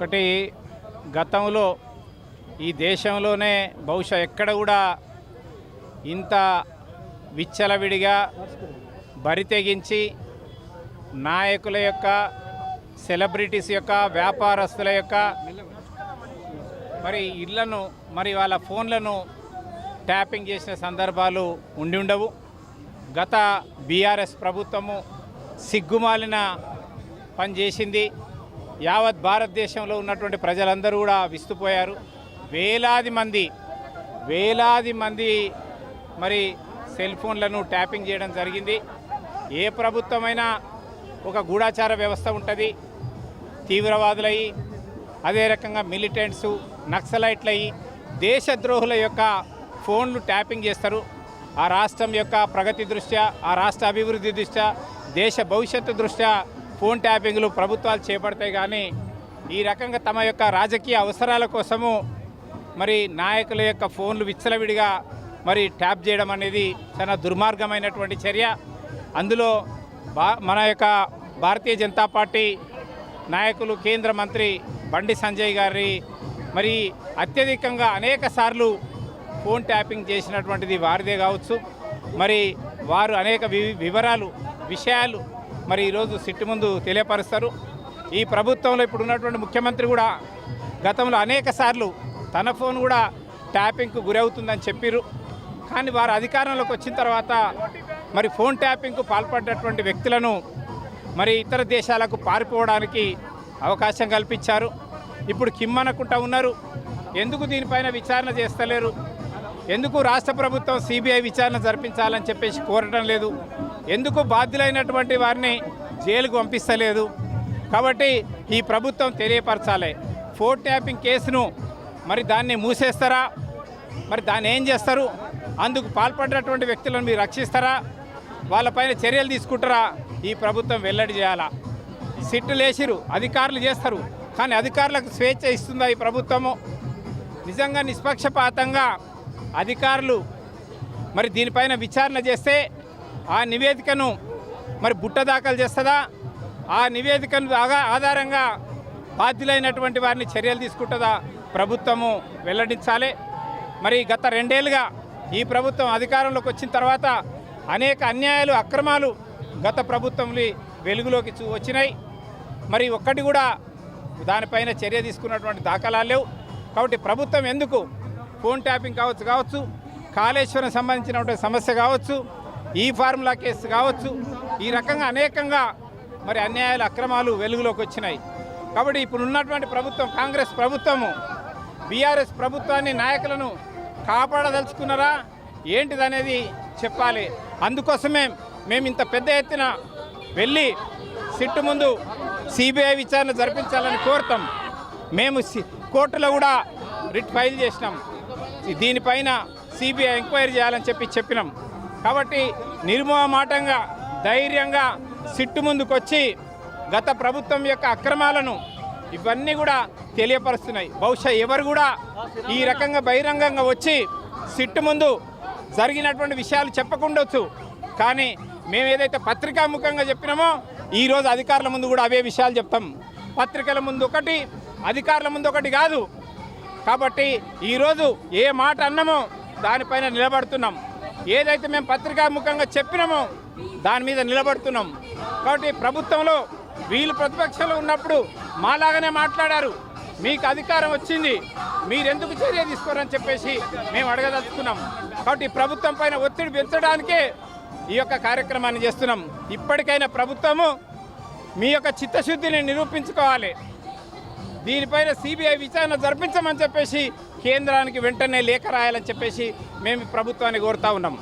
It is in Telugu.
ఒకటి గతంలో ఈ దేశంలోనే బహుశా ఎక్కడ కూడా ఇంత విచ్చలవిడిగా బరితెగించి నాయకుల యొక్క సెలబ్రిటీస్ యొక్క వ్యాపారస్తుల యొక్క మరి ఇళ్ళను మరి వాళ్ళ ఫోన్లను ట్యాపింగ్ చేసిన సందర్భాలు ఉండి ఉండవు. గత బీఆర్ఎస్ ప్రభుత్వము సిగ్గుమాలిన పని చేసింది. యావత్ భారతదేశంలో ఉన్నటువంటి ప్రజలందరూ కూడా విస్తుపోయారు. వేలాది మంది వేలాది మంది మరి సెల్ ఫోన్లను ట్యాపింగ్ చేయడం జరిగింది. ఏ ప్రభుత్వమైనా ఒక గూఢాచార వ్యవస్థ ఉంటుంది. తీవ్రవాదులయ్యి అదే రకంగా మిలిటెంట్స్ నక్సలైట్లయ్యి దేశద్రోహుల యొక్క ఫోన్లు ట్యాపింగ్ చేస్తారు. ఆ రాష్ట్రం యొక్క ప్రగతి దృష్ట్యా ఆ రాష్ట్ర అభివృద్ధి దృష్ట్యా దేశ భవిష్యత్తు దృష్ట్యా ఫోన్ ట్యాపింగ్లు ప్రభుత్వాలు చేపడతాయి కానీ ఈ రకంగా తమ యొక్క రాజకీయ అవసరాల కోసము మరి నాయకుల యొక్క ఫోన్లు విచ్చలవిడిగా మరి ట్యాప్ చేయడం అనేది చాలా దుర్మార్గమైనటువంటి చర్య. అందులో బా మన యొక్క భారతీయ జనతా పార్టీ నాయకులు కేంద్ర మంత్రి బండి సంజయ్ గారి మరి అత్యధికంగా అనేక సార్లు ఫోన్ ట్యాపింగ్ చేసినటువంటిది వారిదే కావచ్చు. మరి వారు అనేక వి- వివరాలు విషయాలు మరి ఈరోజు సిట్టు ముందు తెలియపరుస్తారు. ఈ ప్రభుత్వంలో ఇప్పుడు ఉన్నటువంటి ముఖ్యమంత్రి కూడా గతంలో అనేక సార్లు తన ఫోన్ కూడా ట్యాపింగ్కు గురవుతుందని చెప్పిర్రు. కానీ వారు అధికారంలోకి వచ్చిన తర్వాత మరి ఫోన్ ట్యాపింగ్కు పాల్పడ్డటువంటి వ్యక్తులను మరి ఇతర దేశాలకు పారిపోవడానికి అవకాశం కల్పించారు. ఇప్పుడు కిమ్మనకుండా ఉన్నారు. ఎందుకు దీనిపైన విచారణ చేస్తలేరు? ఎందుకు రాష్ట్ర ప్రభుత్వం సిబిఐ విచారణ జరిపించాలని చెప్పేసి కోరడం లేదు? ఎందుకు బాధ్యులైనటువంటి వారిని జైలుకు పంపిస్తలేదు? కాబట్టి ఈ ప్రభుత్వం తెలియపరచాలి. ఫోర్ ట్యాపింగ్ కేసును మరి దాన్ని మూసేస్తారా? మరి దాన్ని ఏం చేస్తారు? అందుకు పాల్పడినటువంటి వ్యక్తులను మీరు రక్షిస్తారా? వాళ్ళపైన చర్యలు తీసుకుంటారా? ఈ ప్రభుత్వం వెల్లడి చేయాలా? సిట్టు లేచిరు అధికారులు చేస్తారు. కానీ అధికారులకు స్వేచ్ఛ ఇస్తుందా ఈ ప్రభుత్వము? నిజంగా నిష్పక్షపాతంగా అధికారులు మరి దీనిపైన విచారణ చేస్తే ఆ నివేదికను మరి బుట్ట దాఖలు చేస్తుందా? ఆ నివేదికను ఆధారంగా బాధ్యులైనటువంటి వారిని చర్యలు తీసుకుంటుందా? ప్రభుత్వము వెల్లడించాలి. మరి గత రెండేళ్ళుగా ఈ ప్రభుత్వం అధికారంలోకి వచ్చిన తర్వాత అనేక అన్యాయాలు అక్రమాలు గత ప్రభుత్వంలో వెలుగులోకి చూ వచ్చినాయి. మరి ఒక్కటి కూడా దానిపైన చర్య తీసుకున్నటువంటి దాఖలాలు లేవు. కాబట్టి ప్రభుత్వం ఎందుకు ఫోన్ ట్యాపింగ్ కావచ్చు కావచ్చు కాళేశ్వరం సంబంధించినటువంటి సమస్య కావచ్చు ఈ ఫార్ములా కేసు కావచ్చు. ఈ రకంగా అనేకంగా మరి అన్యాయాలు అక్రమాలు వెలుగులోకి వచ్చినాయి. కాబట్టి ఇప్పుడు ఉన్నటువంటి ప్రభుత్వం కాంగ్రెస్ ప్రభుత్వము బీఆర్ఎస్ ప్రభుత్వాన్ని నాయకులను కాపాడదలుచుకున్నారా? ఏంటిదనేది చెప్పాలి. అందుకోసమే మేము ఇంత పెద్ద ఎత్తున వెళ్ళి సిట్టు ముందు సిబిఐ విచారణ జరిపించాలని కోరుతాం. మేము సి- కోర్టులో కూడా రిట్ ఫైల్ చేసినాం. దీనిపైన సిబిఐ ఎంక్వైరీ చేయాలని చెప్పి చెప్పినాం. కాబట్టి నిర్మోహమాటంగా ధైర్యంగా సిట్టు ముందుకొచ్చి గత ప్రభుత్వం యొక్క అక్రమాలను ఇవన్నీ కూడా తెలియపరుస్తున్నాయి. బహుశా ఎవరు కూడా ఈ రకంగా బహిరంగంగా వచ్చి సిట్టు ముందు జరిగినటువంటి విషయాలు చెప్పకుండొచ్చు. కానీ మేము ఏదైతే పత్రికాముఖంగా చెప్పినామో ఈరోజు అధికారుల ముందు కూడా అవే విషయాలు చెప్తాం. పత్రికల ముందు ఒకటి అధికారుల ముందు ఒకటి కాదు. కాబట్టి ఈరోజు ఏ మాట అన్నామో దానిపైన నిలబడుతున్నాం. ఏదైతే మేము పత్రికాముఖంగా చెప్పినామో దాని మీద నిలబడుతున్నాం. కాబట్టి ప్రభుత్వంలో వీళ్ళు ప్రతిపక్షంలో ఉన్నప్పుడు మాలాగానే మాట్లాడారు. మీకు అధికారం వచ్చింది. మీరెందుకు చర్య తీసుకోరని చెప్పేసి మేము అడగదలుచుకున్నాం. కాబట్టి ప్రభుత్వం పైన ఒత్తిడి పెంచడానికే ఈ యొక్క కార్యక్రమాన్ని చేస్తున్నాం. ఇప్పటికైనా ప్రభుత్వము మీ యొక్క చిత్తశుద్ధిని నిరూపించుకోవాలి. దీనిపైన సిబిఐ విచారణ జరిపించమని చెప్పేసి కేంద్రానికి వెంటనే లేఖ రాయాలని చెప్పేసి మేము ప్రభుత్వాన్ని కోరుతా ఉన్నాం.